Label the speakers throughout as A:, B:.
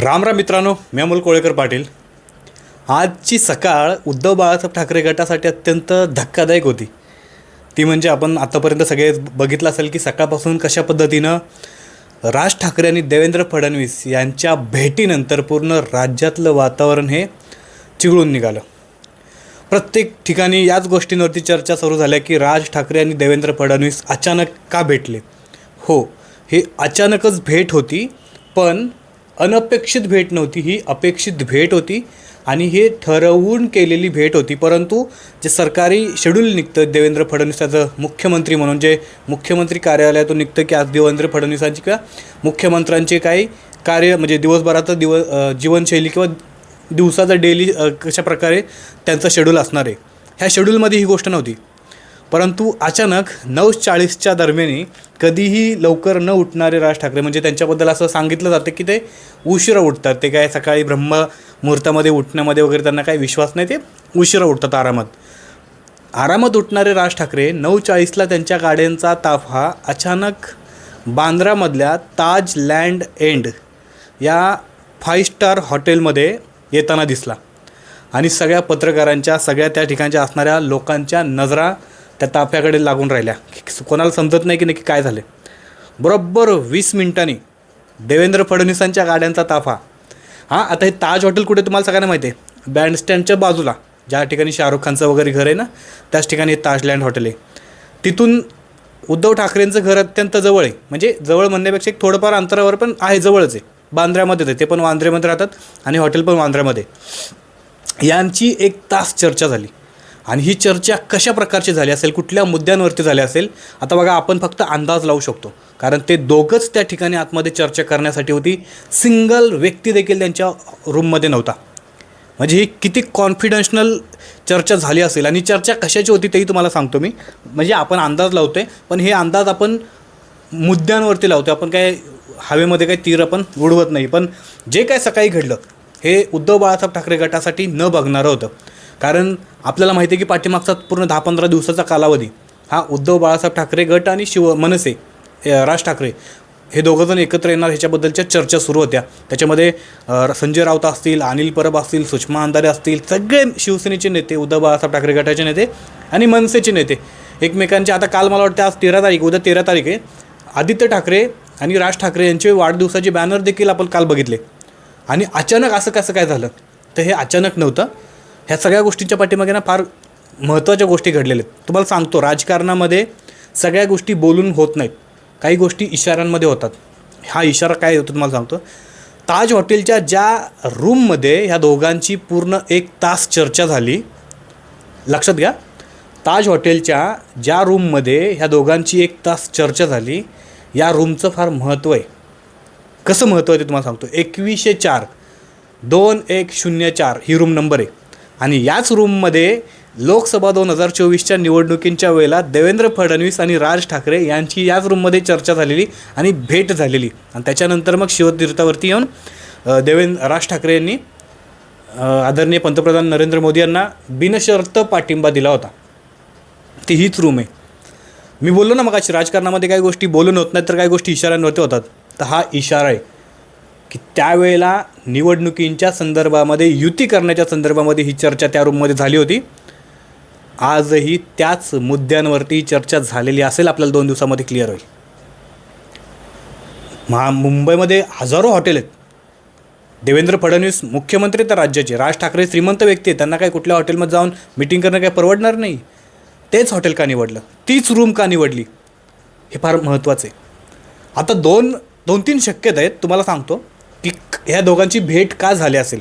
A: राम राम मित्रांनो मी अमोल कोळेकर पाटील. आजची सकाळ उद्धव बाळासाहेब ठाकरे गटासाठी अत्यंत धक्कादायक होती. ती म्हणजे आपण आतापर्यंत सगळे बघितलं असेल की सकाळपासून कशा पद्धतीनं राज ठाकरे आणि देवेंद्र फडणवीस यांच्या भेटीनंतर पूर्ण राज्यातलं वातावरण हे चिघळून निघालं. प्रत्येक ठिकाणी याच गोष्टींवरती चर्चा सुरू झाल्या की राज ठाकरे आणि देवेंद्र फडणवीस अचानक का भेटले? हो हे अचानकच भेट होती पण अनपेक्षित भेट नव्हती ही अपेक्षित भेट होती आणि हे ठरवून केलेली भेट होती. परंतु जे सरकारी शेड्यूल निघतं देवेंद्र फडणवीसाचं मुख्यमंत्री म्हणून जे मुख्यमंत्री कार्यालयातून निघतं की आज देवेंद्र फडणवीसांची किंवा मुख्यमंत्र्यांचे काही कार्य म्हणजे दिवसभराचं दिव जीवनशैली किंवा दिवसाचं डेली कशा प्रकारे त्यांचं शेड्यूल असणार आहे. ह्या शेड्यूलमध्ये ही गोष्ट नव्हती. परंतु अचानक नऊ चाळीसच्या दरम्यानी कधीही लवकर न उठणारे राज ठाकरे म्हणजे त्यांच्याबद्दल असं सांगितलं जातं की ते उशिरा उठतात. ते काय सकाळी ब्रह्म मुहूर्तामध्ये उठण्यामध्ये वगैरे त्यांना काही विश्वास नाही ते उशिरा उठतात आरामात. आरामात उठणारे राज ठाकरे नऊ चाळीसला त्यांच्या गाड्यांचा ताफा अचानक बांद्रामधल्या ताज लँड एंड या फाय स्टार हॉटेलमध्ये येताना दिसला. आणि सगळ्या पत्रकारांच्या सगळ्या त्या ठिकाणच्या असणाऱ्या लोकांच्या नजरा त्या ताफ्याकडे लागून राहिल्या. कोणाला समजत नाही की नक्की काय झाले बरोबर वीस मिनिटांनी देवेंद्र फडणवीसांच्या गाड्यांचा ताफा. हां आता हे ताज हॉटेल कुठे तुम्हाला सगळ्यांना माहिती आहे. बँडस्टँडच्या बाजूला ज्या ठिकाणी शाहरुख खानचं वगैरे घर आहे ना त्याच ठिकाणी हे हॉटेल आहे. तिथून उद्धव ठाकरेंचं घर अत्यंत जवळ आहे. म्हणजे जवळ म्हणण्यापेक्षा एक थोडंफार अंतरावर पण आहे जवळच आहे. बांद्र्यामध्ये ते पण वांद्र्यामध्ये राहतात आणि हॉटेल पण वांद्र्यामध्ये यांची एक तास चर्चा झाली. आणि ही चर्चा कशा प्रकारची झाली असेल कुठल्या मुद्द्यांवरती झाली असेल आता बघा आपण फक्त अंदाज लावू शकतो. कारण ते दोघंच त्या ठिकाणी आतमध्ये चर्चा करण्यासाठी होती. सिंगल व्यक्ती देखील त्यांच्या रूममध्ये नव्हता. म्हणजे ही किती कॉन्फिडेन्शनल चर्चा झाली असेल आणि चर्चा कशाची होती तेही तुम्हाला सांगतो मी. म्हणजे आपण अंदाज लावतो आहे पण हे अंदाज आपण मुद्द्यांवरती लावतो आपण काय हवेमध्ये काही तीर आपण उडवत नाही. पण जे काय सकाळी घडलं हे उद्धव बाळासाहेब ठाकरे गटासाठी न बघणारं होतं. कारण आपल्याला माहिती आहे की पाठीमागचा पूर्ण दहा पंधरा दिवसाचा कालावधी हा उद्धव बाळासाहेब ठाकरे गट आणि शिव मनसे राज ठाकरे हे दोघंजण एकत्र येणार ह्याच्याबद्दलच्या चर्चा सुरू होत्या. त्याच्यामध्ये संजय राऊत असतील अनिल परब असतील सुषमा अंधारे असतील सगळे शिवसेनेचे नेते उद्धव बाळासाहेब ठाकरे गटाचे नेते आणि मनसेचे नेते एकमेकांचे. आता काल मला वाटतं आज तेरा तारीख उद्या तेरा तारीख आहे. आदित्य ठाकरे आणि राज ठाकरे यांचे वाढदिवसाचे बॅनर देखील आपण काल बघितले. आणि अचानक असं कसं काय झालं? तर हे अचानक नव्हतं. ह्या सगळ्या गोष्टींच्या पाठीमागे ना फार महत्त्वाच्या गोष्टी घडलेल्या आहेत. तुम्हाला सांगतो राजकारणामध्ये सगळ्या गोष्टी बोलून होत नाहीत. काही गोष्टी इशाऱ्यांमध्ये होतात. हा इशारा काय होतो तुम्हाला सांगतो. ताज हॉटेलच्या ज्या रूममध्ये ह्या दोघांची पूर्ण एक तास चर्चा झाली लक्षात घ्या ताज हॉटेलच्या ज्या रूममध्ये ह्या दोघांची एक तास चर्चा झाली या रूमचं फार महत्त्व आहे. कसं महत्त्व आहे ते तुम्हाला सांगतो. एकवीसशे चार दोन एक शून्य चार ही रूम नंबर आहे. आणि याच रूममध्ये लोकसभा दोन हजार चोवीसच्या निवडणुकींच्या वेळेला देवेंद्र फडणवीस आणि राज ठाकरे यांची याच रूममध्ये चर्चा झालेली आणि भेट झालेली. आणि त्याच्यानंतर मग शिवतीर्थावरती येऊन अ, देवेंद्र राज ठाकरे यांनी आदरणीय पंतप्रधान नरेंद्र मोदी यांना बिनशर्त पाठिंबा दिला होता. ती हीच रूम आहे. मी बोललो ना मग राजकारणामध्ये काही गोष्टी बोलून होत नाहीत तर काही गोष्टी इशाऱ्यांवरती होतात. तर हा इशारा आहे. की त्यावेळेला निवडणुकींच्या संदर्भामध्ये युती करण्याच्या संदर्भामध्ये ही चर्चा त्या रूममध्ये झाली होती. आजही त्याच मुद्द्यांवरती चर्चा झालेली असेल आपल्याला दोन दिवसामध्ये क्लिअर होईल. महा मुंबईमध्ये हजारो हॉटेल आहेत. देवेंद्र फडणवीस मुख्यमंत्री तर राज्याचे राज ठाकरे श्रीमंत व्यक्ती आहेत. त्यांना काही कुठल्या हॉटेलमध्ये जाऊन मिटिंग करणं काही परवडणार नाही. तेच हॉटेल का निवडलं? तीच रूम का निवडली? हे फार महत्त्वाचं आहे. आता दोन दोन तीन शक्यता आहेत तुम्हाला सांगतो. की ह्या दोघांची भेट का झाली असेल?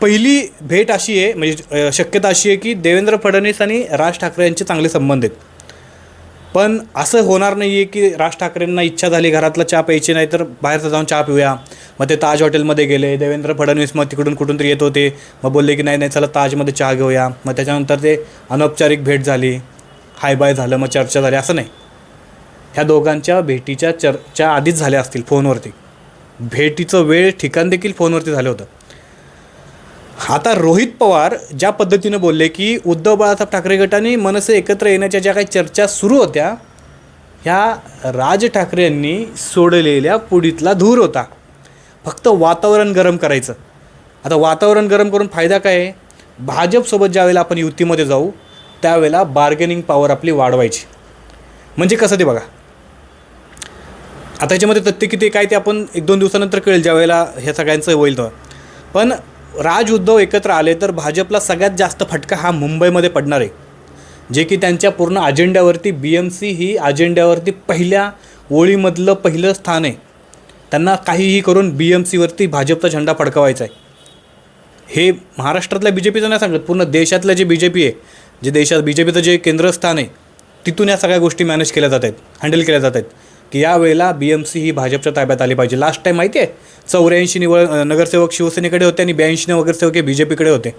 A: पहिली भेट अशी आहे म्हणजे शक्यता अशी आहे की देवेंद्र फडणवीस आणि राज ठाकरे यांचे चांगले संबंध आहेत. पण असं होणार नाही आहे की राज ठाकरेंना इच्छा झाली घरातला चहा प्यायची नाही तर बाहेरचं जाऊन चहा पिऊया. मग ते ताज हॉटेलमध्ये गेले देवेंद्र फडणवीस मग तिकडून कुठून तरी येत होते. मग बोलले की नाही नाही चला ताजमध्ये चहा घेऊया. मग त्याच्यानंतर ते अनौपचारिक भेट झाली. हाय बाय झालं मग चर्चा झाली असं नाही. ह्या दोघांच्या भेटीच्या चर्चा आधीच झाल्या असतील फोनवरती. भेटीचं वेळ ठिकाण देखील फोनवरती झालं होतं. आता रोहित पवार ज्या पद्धतीनं बोलले की उद्धव बाळासाहेब ठाकरे गटाने मनसे एकत्र येण्याच्या ज्या काही चर्चा सुरू होत्या ह्या राज ठाकरे यांनी सोडलेल्या पुडीतला धूर होता. फक्त वातावरण गरम करायचं. आता वातावरण गरम करून फायदा काय आहे? भाजपसोबत ज्यावेळेला आपण युतीमध्ये जाऊ त्यावेळेला बार्गेनिंग पॉवर आपली वाढवायची. म्हणजे कसं ते बघा? आता याच्यामध्ये तथ्य किती काय ते आपण एक दोन दिवसानंतर कळेल ज्या वेळेला ह्या सगळ्यांचं होईल तर पण राज उद्धव एकत्र आले तर भाजपला सगळ्यात जास्त फटका हा मुंबईमध्ये पडणार आहे. जे की त्यांच्या पूर्ण अजेंड्यावरती बी एम सी ही अजेंड्यावरती पहिल्या ओळीमधलं पहिलं स्थान आहे. त्यांना काहीही करून बी एम सीवरती भाजपचा झेंडा फडकवायचा आहे. हे महाराष्ट्रातल्या बी जे पीचं नाही सांगत पूर्ण देशातलं जे बी जे पी आहे जे देशात बी जे पीचं जे केंद्रस्थान आहे तिथून या सगळ्या गोष्टी मॅनेज केल्या जात आहेत हँडल केल्या जात आहेत. की यावेळेला बी एम सी ही भाजपच्या ताब्यात आली पाहिजे. लास्ट टाईम माहिती आहे? चौऱ्याऐंशी निवड नगरसेवक शिवसेनेकडे होते आणि ब्याऐंशी नगरसेवक हे बी जे पीकडे होते.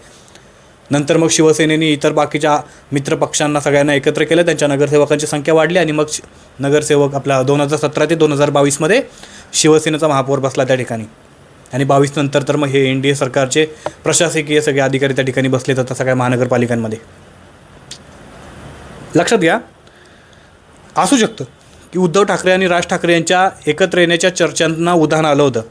A: नंतर मग शिवसेनेने इतर बाकीच्या मित्रपक्षांना सगळ्यांना एकत्र केलं. त्यांच्या नगरसेवकांची संख्या वाढली आणि मग नगरसेवक आपला दोन हजार सतरा ते दोन हजार बावीसमध्ये शिवसेनेचा महापौर बसला त्या ठिकाणी. आणि बावीस नंतर तर मग हे एन डी ए सरकारचे प्रशासकीय सगळे अधिकारी त्या ठिकाणी बसले जातात सगळ्या महानगरपालिकांमध्ये. लक्षात घ्या. असू शकतं. की उद्धव ठाकरे आणि राज ठाकरे यांच्या एकत्र येण्याच्या चर्चांना उधाण आलं होतं.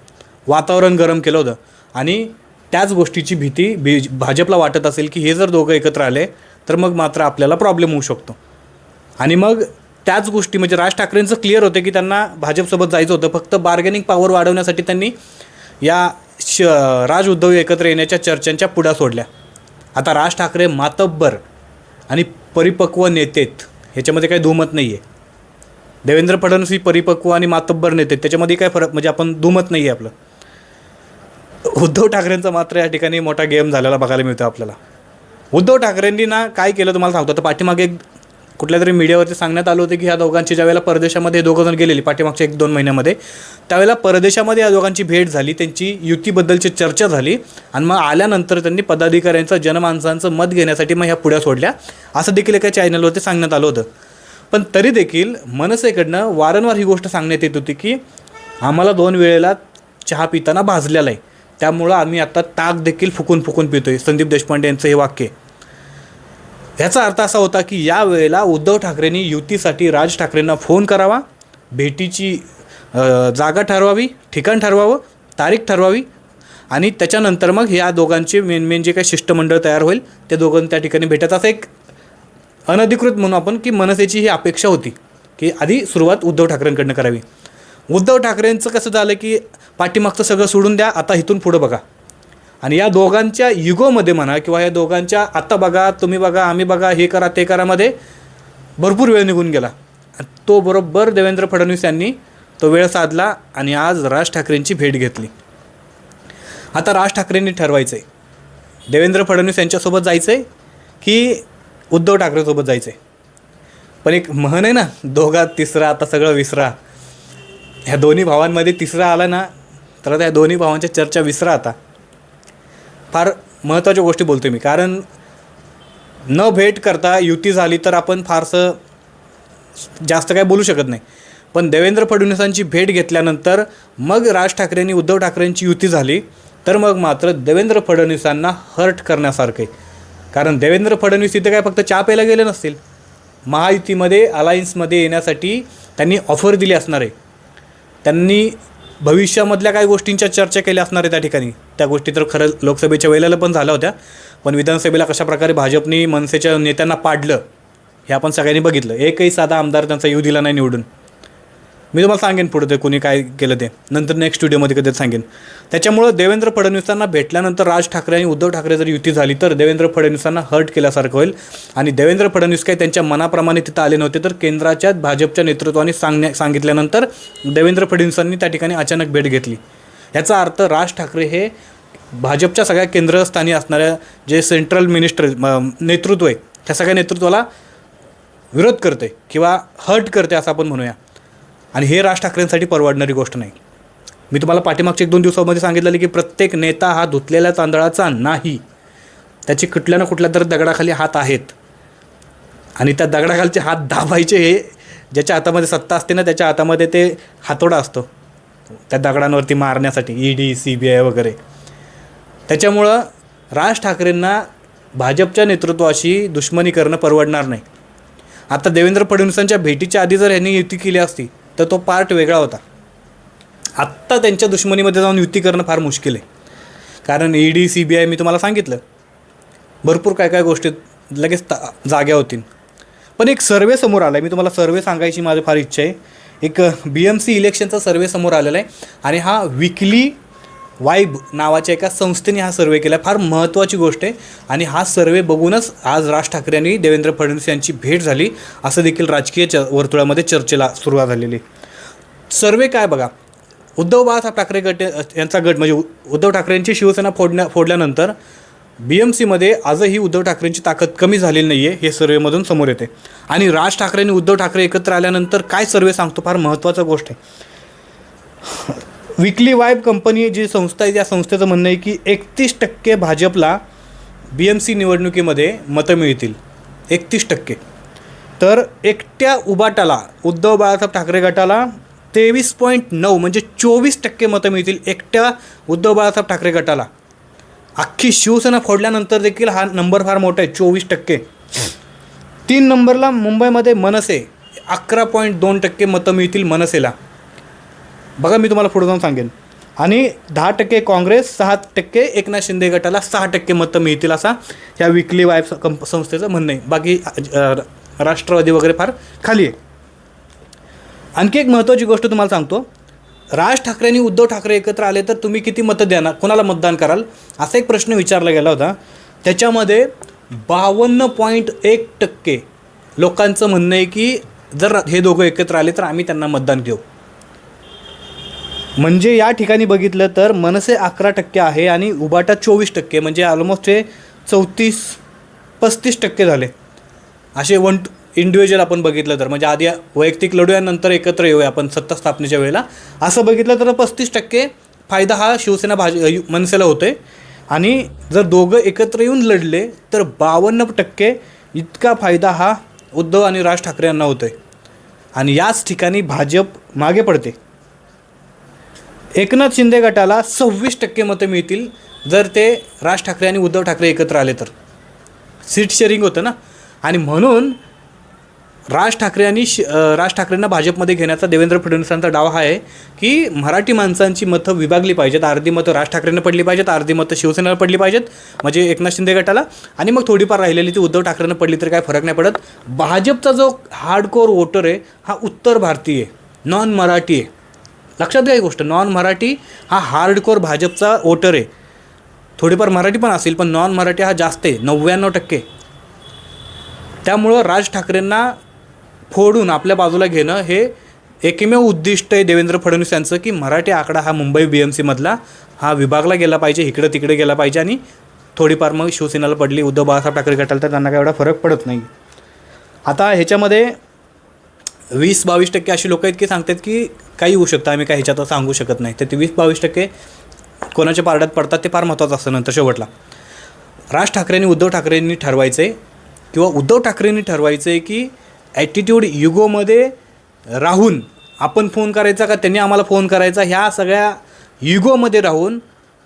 A: वातावरण गरम केलं होतं. आणि त्याच गोष्टीची भीती बी भाजपला वाटत असेल की हे जर दोघं एकत्र आले तर मग मात्र आपल्याला प्रॉब्लेम होऊ शकतो. आणि मग त्याच गोष्टी म्हणजे राज ठाकरेंचं क्लिअर होतं की त्यांना भाजपसोबत जायचं होतं. फक्त बार्गेनिंग पॉवर वाढवण्यासाठी त्यांनी या श राज उद्धव एकत्र येण्याच्या चर्चांच्या पुढ्या सोडल्या. आता राज ठाकरे मातब्बर आणि परिपक्व नेतेत ह्याच्यामध्ये काही दुमत नाही आहे देवेंद्र फडणवीस ही परिपक्व आणि मातब्बर नेते त्याच्यामध्ये काय फरक? म्हणजे आपण दुमत नाही आहे आपलं. उद्धव ठाकरेंचा मात्र या ठिकाणी मोठा गेम झालेला बघायला मिळतो आपल्याला. उद्धव ठाकरेंनी ना काय केलं तुम्हाला सांगतो. तर पाठीमागे एक कुठल्या तरी मीडियावरती सांगण्यात आलं होतं की ह्या दोघांची ज्यावेळेला परदेशामध्ये हे दोघं जण गेलेली पाठीमागच्या एक दोन महिन्यामध्ये त्यावेळेला परदेशामध्ये या दोघांची भेट झाली त्यांची युतीबद्दलची चर्चा झाली आणि मग आल्यानंतर त्यांनी पदाधिकाऱ्यांचं जनमानसांचं मत घेण्यासाठी मग ह्या पुढ्या सोडल्या. असं देखील एका चॅनलवरती सांगण्यात आलं होतं. पण तरी देखील मनसेकडनं वारंवार ही गोष्ट सांगण्यात येत होती की आम्हाला दोन वेळेला चहा पिताना भाजलेला आहे. त्यामुळं आम्ही आता ताक देखील फुकून फुकून पितो आहे संदीप देशपांडे यांचं हे वाक्य. ह्याचा अर्थ असा होता की या वेळेला उद्धव ठाकरेंनी युतीसाठी राज ठाकरेंना फोन करावा भेटीची जागा ठरवावी ठिकाण ठरवावं तारीख ठरवावी आणि त्याच्यानंतर मग ह्या दोघांचे मेन मेन जे काही शिष्टमंडळ तयार होईल ते दोघं त्या ठिकाणी भेटत असं एक अनधिकृत म्हणू आपण की मनसेची ही अपेक्षा होती की आधी सुरुवात उद्धव ठाकरेंकडनं करावी. उद्धव ठाकरेंचं कसं झालं की पाठीमागचं सगळं सोडून द्या आता इथून पुढं बघा. आणि या दोघांच्या युगोमध्ये म्हणा किंवा या दोघांच्या आता बघा तुम्ही बघा आम्ही बघा हे करा ते करामध्ये भरपूर वेळ निघून गेला. आणि तो बरोबर देवेंद्र फडणवीस यांनी तो वेळ साधला आणि आज राज ठाकरेंची भेट घेतली. आता राज ठाकरेंनी ठरवायचं आहे देवेंद्र फडणवीस यांच्यासोबत जायचं आहे की उद्धव ठाकरेसोबत जायचं आहे पण एक म्हण आहे ना दोघा तिसरा आता सगळं विसरा. ह्या दोन्ही भावांमध्ये तिसरा आला ना तर त्या दोन्ही भावांच्या चर्चा विसरा आता. फार महत्त्वाच्या गोष्टी बोलतो मी कारण न भेट करता युती झाली तर आपण फारसं जास्त काय बोलू शकत नाही. पण देवेंद्र फडणवीसांची भेट घेतल्यानंतर मग राज ठाकरेंनी उद्धव ठाकरेंची युती झाली तर मग मात्र देवेंद्र फडणवीसांना हर्ट करण्यासारखं आहे. कारण देवेंद्र फडणवीस इथे काय फक्त चहा प्यायला गेले नसतील. महायुतीमध्ये अलायन्समध्ये येण्यासाठी त्यांनी ऑफर दिली असणार आहे. त्यांनी भविष्यामधल्या काही गोष्टींच्या चर्चा केल्या असणार आहे त्या ठिकाणी. त्या गोष्टी तर खरं लोकसभेच्या वेळेला पण झाल्या होत्या. पण विधानसभेला कशाप्रकारे भाजपनी मनसेच्या नेत्यांना पाडलं हे आपण सगळ्यांनी बघितलं. एकही साधा आमदार त्यांचा येऊ दिला नाही निवडून. मी तुम्हाला सांगेन पुढे ते कोणी काय केलं ते. नंतर नेक्स्ट व्हिडिओमध्ये कधी सांगेन. त्याच्यामुळं देवेंद्र फडणवीसांना भेटल्यानंतर राज ठाकरे आणि उद्धव ठाकरे जर युती झाली तर देवेंद्र फडणवीसांना हर्ट केल्यासारखं होईल. आणि देवेंद्र फडणवीस काही त्यांच्या मनाप्रमाणे तिथं आले नव्हते तर केंद्राच्या भाजपच्या नेतृत्वाने सांगण्या सांगितल्यानंतर देवेंद्र फडणवीसांनी त्या ठिकाणी अचानक भेट घेतली. याचा अर्थ राज ठाकरे हे भाजपच्या सगळ्या केंद्रस्थानी असणाऱ्या जे सेंट्रल मिनिस्टर नेतृत्व आहे त्या सगळ्या नेतृत्वाला विरोध करते किंवा हर्ट करते असं आपण म्हणूया. आणि हे राज ठाकरेंसाठी परवडणारी गोष्ट नाही. मी तुम्हाला पाठीमागच्या एक दोन दिवसामध्ये सांगितलेलं की प्रत्येक नेता हा धुतलेल्या तांदळाचा नाही. त्याची कुठल्या ना कुठल्या तर दगडाखाली हात आहेत. आणि त्या दगडाखालचे हात दाबायचे हे ज्याच्या हातामध्ये सत्ता असते ना त्याच्या हातामध्ये ते हातोडा असतो. त्या दगडांवरती मारण्यासाठी E D C B I वगैरे. त्याच्यामुळं राज ठाकरेंना भाजपच्या नेतृत्वाशी दुश्मनी करणं परवडणार नाही. आता देवेंद्र फडणवीसांच्या भेटीच्या आधी जर यांनी युती केली असती तर तो पार्ट वेगळा होता. आत्ता त्यांच्या दुश्मनीमध्ये जाऊन युती करणं फार मुश्किल आहे. कारण E D C B I मी तुम्हाला सांगितलं. भरपूर काय काय गोष्टी लगेच ता जाग्या होतील. पण एक सर्वे समोर आला आहे मी तुम्हाला सर्वे सांगायची माझी फार इच्छा आहे. एक बी एम सी इलेक्शनचा सर्वे समोर आलेला आहे. आणि हा विकली वाईब नावाच्या एका संस्थेने हा सर्वे केला. फार महत्त्वाची गोष्ट आहे. आणि हा सर्वे बघूनच आज राज ठाकरे आणि देवेंद्र फडणवीस यांची भेट झाली. असं देखील राजकीय च वर्तुळामध्ये चर्चेला सुरुवात झालेली. सर्वे काय बघा. उद्धव बाळासाहेब ठाकरे गट यांचा गट म्हणजे उद्धव ठाकरेंची शिवसेना फोडण्या फोडल्यानंतर बी एम सीमध्ये आजही उद्धव ठाकरेंची ताकद कमी झालेली नाही आहे हे सर्वेमधून समोर येते. आणि राज ठाकरे आणि उद्धव ठाकरे एकत्र आल्यानंतर काय सर्वे सांगतो? फार महत्त्वाचं गोष्ट आहे. विकली वाईब कंपनी जी संस्था आहे त्या संस्थेचं म्हणणं आहे की एकतीस टक्के भाजपला बी एम सी निवडणुकीमध्ये मतं मिळतील. एकतीस टक्के. तर एकट्या उबाटाला उद्धव बाळासाहेब ठाकरे गटाला तेवीस पॉईंट नऊ म्हणजे चोवीस टक्के मतं मिळतील एकट्या उद्धव बाळासाहेब ठाकरे गटाला. अख्खी शिवसेना फोडल्यानंतर देखील हा नंबर फार मोठा आहे चोवीस टक्के. तीन नंबरला मुंबईमध्ये मनसे अकरा पॉईंट दोन टक्के मतं मिळतील मनसेला. बघा मी तुम्हाला पुढे जाऊन सांगेन. आणि दहा टक्के काँग्रेस सहा टक्के एकनाथ शिंदे गटाला सहा टक्के मतं मिळतील असा या विकली वाईफ कंप संस्थेचं म्हणणं आहे. बाकी राष्ट्रवादी वगैरे फार खाली आहे. आणखी एक महत्त्वाची गोष्ट तुम्हाला सांगतो. राज ठाकरे आणि उद्धव ठाकरे एकत्र आले तर तुम्ही किती मतं देणार? कोणाला मतदान कराल? असा एक प्रश्न विचारला गेला होता. त्याच्यामध्ये बावन्न पॉईंट एक टक्के लोकांचं म्हणणं आहे की जर हे दोघं एकत्र आले तर आम्ही त्यांना मतदान देऊ. म्हणजे या ठिकाणी बघितलं तर मनसे अकरा टक्के आहे आणि उबाटा चोवीस टक्के म्हणजे ऑलमोस्ट हे चौतीस पस्तीस टक्के झाले. असे वन इंडिव्हिज्युअल आपण बघितलं तर म्हणजे आधी वैयक्तिक लढूया नंतर एकत्र येऊया आपण सत्ता स्थापनेच्या वेळेला. असं बघितलं तर पस्तीस टक्के फायदा हा शिवसेना भाज मनसेला होतोय. आणि जर दोघं एकत्र येऊन लढले तर बावन्न टक्के इतका फायदा हा उद्धव आणि राज ठाकरे यांना होतोय. आणि याच ठिकाणी भाजप मागे पडते. एकनाथ शिंदे गटाला सव्वीस टक्के मतं मिळतील जर ते राज ठाकरे आणि उद्धव ठाकरे एकत्र आले तर. सीट शेअरिंग होतं ना? आणि म्हणून राज ठाकरे आणि शि राज ठाकरेंना भाजपमध्ये घेण्याचा देवेंद्र फडणवीसांचा डाव हा आहे की मराठी माणसांची मतं विभागली पाहिजेत अर्धी मतं राज ठाकरेंना पडली पाहिजेत अर्धी मतं शिवसेनेला पडली पाहिजेत म्हणजे एकनाथ शिंदे गटाला. आणि मग थोडीफार राहिलेली ती उद्धव ठाकरेंना पडली तर काय फरक नाही पडत. भाजपचा जो हार्डकोर वोटर आहे हा उत्तर भारतीय आहे नॉन मराठी आहे. लक्षात घ्या ही गोष्ट. नॉन मराठी हा हार्डकोर भाजपचा वोटर आहे. थोडीफार मराठी पण असेल पण नॉन मराठी हा जास्त आहे नव्याण्णव टक्के. त्यामुळं राज ठाकरेंना फोडून आपल्या बाजूला घेणं हे एकमेव उद्दिष्ट आहे देवेंद्र फडणवीस यांचं की मराठी आकडा हा मुंबई बी एम सीमधला हा विभागला गेला पाहिजे इकडं तिकडे गेला पाहिजे आणि थोडीफार मग शिवसेनेला पडली. उद्धव बाळासाहेब ठाकरे गटाला तर त्यांना काय एवढा फरक पडत नाही. आता ह्याच्यामध्ये वीस बावीस टक्के अशी लोक आहेत की सांगतात की काही होऊ शकतं. आम्ही काही ह्याच्यात सांगू शकत नाही. तर ते वीस बावीस टक्के कोणाच्या पारड्यात पडतात ते फार महत्त्वाचं असतं नंतर शेवटला. राज ठाकरेंनी उद्धव ठाकरेंनी ठरवायचं आहे किंवा उद्धव ठाकरेंनी ठरवायचं आहे की ॲटिट्यूड युगोमध्ये राहून आपण फोन करायचा का त्यांनी आम्हाला फोन करायचा ह्या सगळ्या युगोमध्ये राहून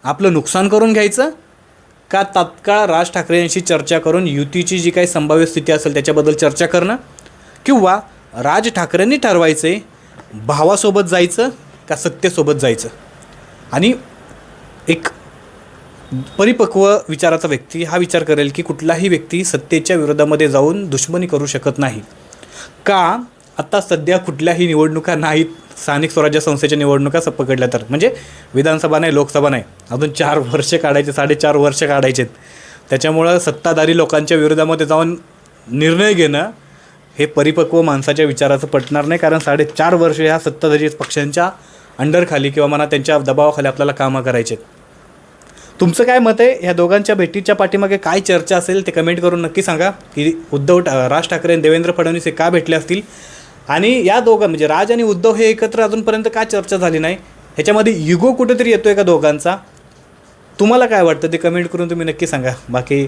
A: आपलं नुकसान करून घ्यायचं का तात्काळ राज ठाकरे यांशी चर्चा करून युतीची जी काही संभाव्य स्थिती असेल त्याच्याबद्दल चर्चा करणं किंवा राज ठाकरेंनी ठरवायचं आहे भावासोबत जायचं का सत्तेसोबत जायचं? आणि एक परिपक्व विचाराचा व्यक्ती हा विचार करेल की कुठलाही व्यक्ती सत्तेच्या विरोधामध्ये जाऊन दुश्मनी करू शकत नाही. का आत्ता सध्या कुठल्याही निवडणुका नाहीत स्थानिक स्वराज्य संस्थेच्या निवडणुका स- पकडल्या तर? म्हणजे विधानसभा नाही लोकसभा नाही. अजून चार वर्ष काढायचे साडेचार वर्ष काढायचे आहेत त्याच्यामुळं सत्ताधारी लोकांच्या विरोधामध्ये जाऊन निर्णय घेणं हे परिपक्व माणसाच्या विचाराचं पटणार नाही कारण साडेचार वर्ष ह्या सत्ताधारी पक्षांच्या अंडरखाली किंवा म्हणा त्यांच्या दबावाखाली आपल्याला कामं करायचे तुमचं काय मत आहे? ह्या दोघांच्या भेटीच्या पाठीमागे काय चर्चा असेल ते कमेंट करून नक्की सांगा. की उद्धव राज ठाकरे आणि देवेंद्र फडणवीस हे का भेटले असतील? आणि या दोघं म्हणजे राज आणि उद्धव हे एकत्र अजूनपर्यंत का चर्चा झाली नाही? ह्याच्यामध्ये युगो कुठेतरी येतो आहे का दोघांचा? तुम्हाला काय वाटतं? ते कमेंट करून तुम्ही नक्की सांगा. बाकी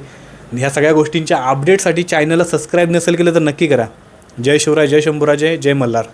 A: ह्या सगळ्या गोष्टींच्या अपडेटसाठी चॅनलला सबस्क्राईब नसेल केलं तर नक्की करा. जय शिवराय जय शंभूराजय जय मल्हार.